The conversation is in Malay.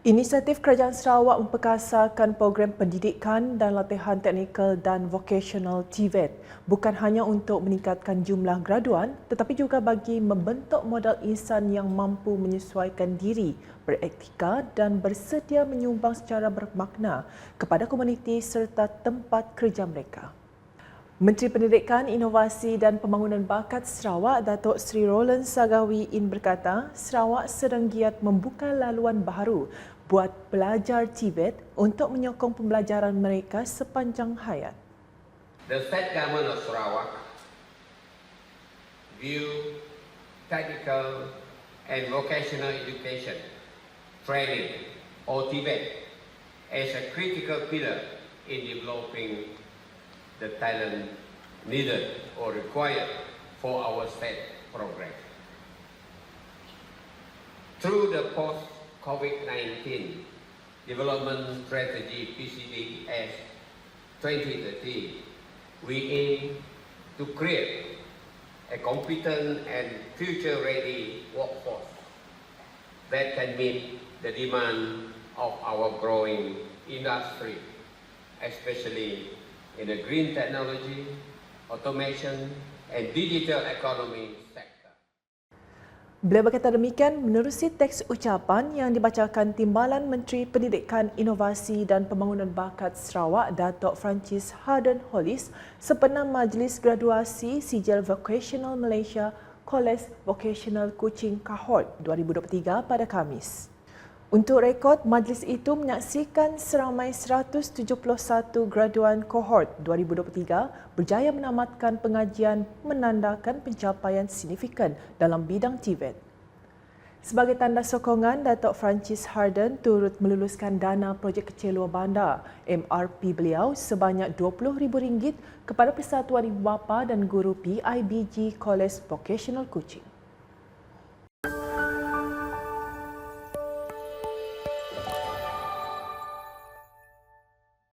Inisiatif Kerajaan Sarawak memperkasakan program pendidikan dan latihan teknikal dan vocational TVET bukan hanya untuk meningkatkan jumlah graduan tetapi juga bagi membentuk modal insan yang mampu menyesuaikan diri, beretika dan bersedia menyumbang secara bermakna kepada komuniti serta tempat kerja mereka. Menteri Pendidikan, Inovasi dan Pembangunan Bakat Sarawak, Datuk Seri Roland Sagawi In berkata, Sarawak sedang giat membuka laluan baru buat pelajar Tibet untuk menyokong pembelajaran mereka sepanjang hayat. The state government of Sarawak view technical and vocational education, training, or TVET as a critical pillar in developing the talent needed or required for our state progress. Through the post-COVID-19 Development Strategy PCDS 2030, we aim to create a competent and future-ready workforce that can meet the demand of our growing industry, especially in the green technology, automation, and digital economy sector. Beliau berkata demikian menerusi teks ucapan yang dibacakan Timbalan Menteri Pendidikan, Inovasi dan Pembangunan Bakat Sarawak Datuk Francis Harden Hollis sepenuh Majlis Graduasi Sijil Vocational Malaysia College Vocational Kuching Cohort 2023 pada Khamis. Untuk rekod, majlis itu menyaksikan seramai 171 graduan kohort 2023 berjaya menamatkan pengajian menandakan pencapaian signifikan dalam bidang TVET. Sebagai tanda sokongan, Datuk Francis Harden turut meluluskan dana projek kecil luar bandar MRP beliau sebanyak RM20,000 kepada Persatuan Ibu Bapa dan Guru PIBG College Vocational Kuching.